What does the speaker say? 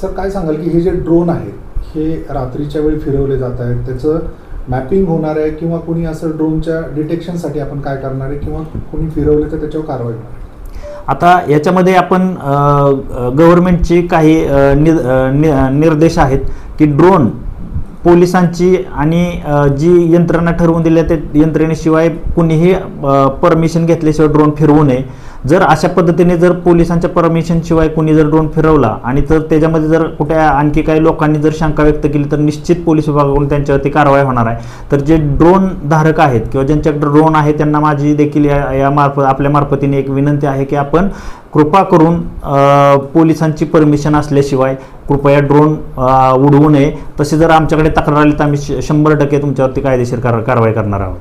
Sir काय सांगाल की हे जे ड्रोन आहेत हे रात्रीच्या वेळी फिरवले जात आहेत त्याचं मॅपिंग होणार आहे किंवा कोणी असं ड्रोनच्या डिटेक्शनसाठी आपण काय करणार आहे किंवा कोणी फिरवले तर त्याच्यावर कारवाई होणार आहे? आता याच्यामध्ये आपण गव्हर्नमेंटचे काही नि- नि- निर्देश आहेत की ड्रोन पोलिसांची आणि जी यंत्रणा ठरवून दिल्या त्या यंत्रणेशिवाय कुणीही परमिशन घेतल्याशिवाय ड्रोन फिरवू नये जर अशा पद्धतीने जर पोलिसांच्या परमिशनशिवाय कोणी जर ड्रोन फिरवला आणि तर त्याच्यामध्ये जर कुठे आणखी काही लोकांनी जर शंका व्यक्त केली तर निश्चित पोलीस विभागाकडून त्यांच्यावरती कारवाई होणार आहे. तर जे ड्रोन धारक आहेत किंवा ज्यांच्याकडे ड्रोन आहे त्यांना माझी देखील या या मार्फत आपल्या मार्फतीने एक विनंती आहे की आपण कृपा करून पोलिसांची परमिशन असल्याशिवाय कृपया ड्रोन उडवू नये. तसे जर आमच्याकडे तक्रार आली तर आम्ही श- शंभर टक्के तुमच्यावरती कायदेशीर कार कारवाई करणार आहोत.